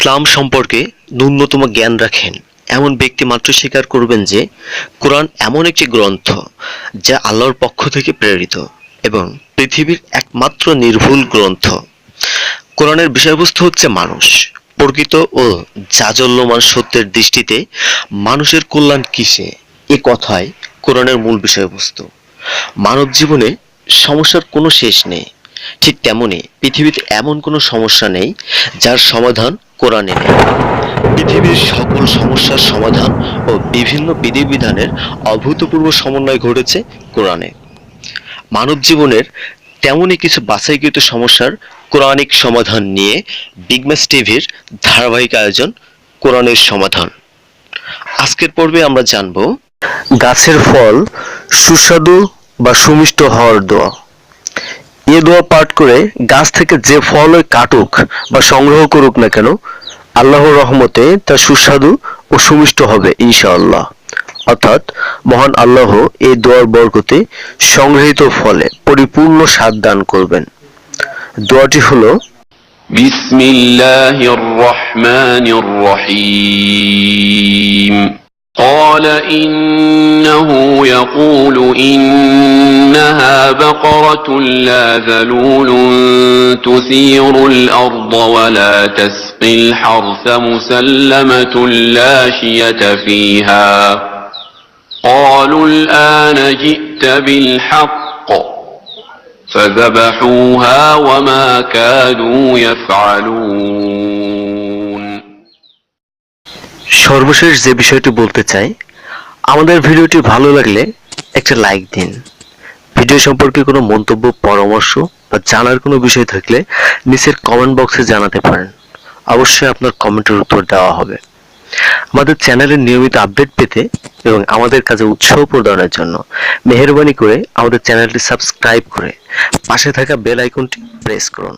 ইসলাম সম্পর্কে ন্যূনতম জ্ঞান রাখেন। এমন ব্যক্তি মাত্র স্বীকার করবেন যে, কোরআন এমন একটি গ্রন্থ যা আল্লাহর পক্ষ থেকে প্রেরিত এবং পৃথিবীর একমাত্র নির্ভুল গ্রন্থ। কোরআনের বিষয়বস্তু হচ্ছে মানুষ। প্রকৃত ও জাজল্যমান সত্যের দৃষ্টিতে মানুষের কল্যাণ কিসে? এ কথাই কোরআনের মূল বিষয়বস্তু। মানব জীবনে সমস্যার কোনো শেষ নেই। ঠিক তেমনি পৃথিবীতে এমন কোনো সমস্যা নেই যার সমাধান কোরআনে নেই। পৃথিবীর সকল সমস্যার সমাধান ও বিভিন্ন বিধিবিধানের অভূতপূর্ব সমন্বয় ঘটেছে কোরআনে। মানব জীবনের তেমনই কিছু বাছাইকৃত সমস্যার কোরআনিক সমাধান নিয়ে বিগম্যাস টিভির ধারাবাহিক আয়োজন কোরআনের সমাধান। আজকের পর্বে আমরা জানব, গাছের ফল সুস্বাদু বা সুমিষ্ট হওয়ার দোয়া। এ দোয়া পাঠ করে গাছ থেকে যে ফল ওই কাটুক বা সংগ্রহ করুক না কেন আল্লাহর রহমতে তা সুস্বাদু ও সুমিষ্ট হবে ইনশাআল্লাহ অর্থাৎ মহান আল্লাহ এই দোয়ার বরকতে সংগৃহীত ফলে পরিপূর্ণ স্বাদ দান করবেন দোয়াটি হলো بسم الله الرحمن الرحيم قال إنه يقول إنها بقرة لا ذلول تثير الأرض ولا تسقي الحرث مسلمة لا شية فيها قالوا الآن جئت بالحق فذبحوها وما كادوا يفعلون সর্বশেষ যে বিষয়টি বলতে চাই আমাদের ভিডিওটি ভালো লাগলে একটা লাইক দিন ভিডিও সম্পর্কে কোনো মন্তব্য, পরামর্শ বা জানার কোনো বিষয় থাকলে নিচের কমেন্ট বক্সে জানাতে পারেন। অবশ্যই আপনার কমেন্টের উত্তর দেওয়া হবে। আমাদের চ্যানেলের নিয়মিত আপডেট পেতে এবং আমাদের কাজে উৎসাহ প্রদানের জন্য মেহরবানি করে আমাদের চ্যানেলটি সাবস্ক্রাইব করে পাশে থাকা বেল আইকনটি প্রেস করুন।